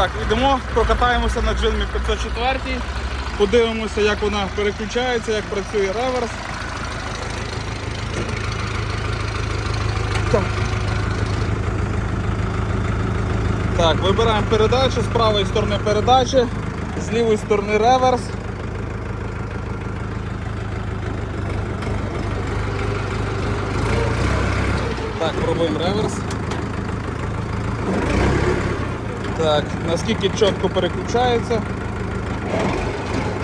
Так, йдемо, прокатаємося на джинмі 504. Подивимося, як вона переключається, як працює реверс. Так. Так, вибираємо передачу, з правої сторони передачі, з лівої сторони реверс. Так, пробуємо реверс. Так, наскільки чітко переключається.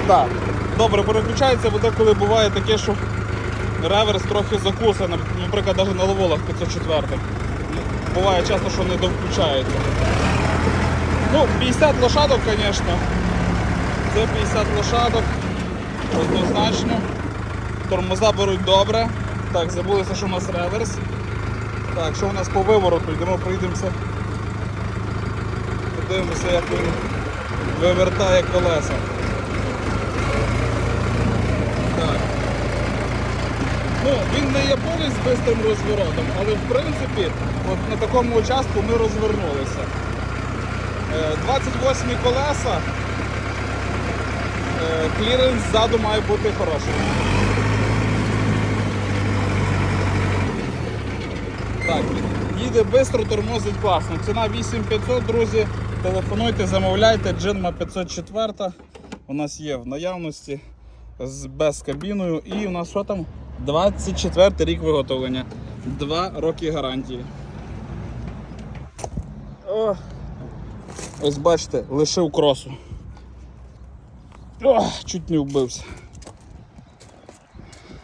Так, добре переключається, бо деколи буває таке, що реверс трохи закусаний, наприклад, навіть на ловолах 504. Буває часто, що не довключається. Ну, 50 лошадок, звісно. Це 50 лошадок. Однозначно. Тормоза беруть добре. Так, забулися, що у нас реверс. Так, що у нас по вивороту? Йдемо, проїдемося. Подивимося, як він вивертає колеса. Ну, він не є повний з бистрим розворотом, але в принципі от на такому участку ми розвернулися. Е, 28 колеса. Е, Кліренс ззаду має бути хороший. Так, їде швидко, тормозить класно. Ціна 8500, друзі. Телефонуйте, замовляйте, Джинма 504 у нас є в наявності з без кабіною. І у нас що там? 24 рік виготовлення. 2 роки гарантії. О, ось бачите, лишив кросу. О, чуть не вбився.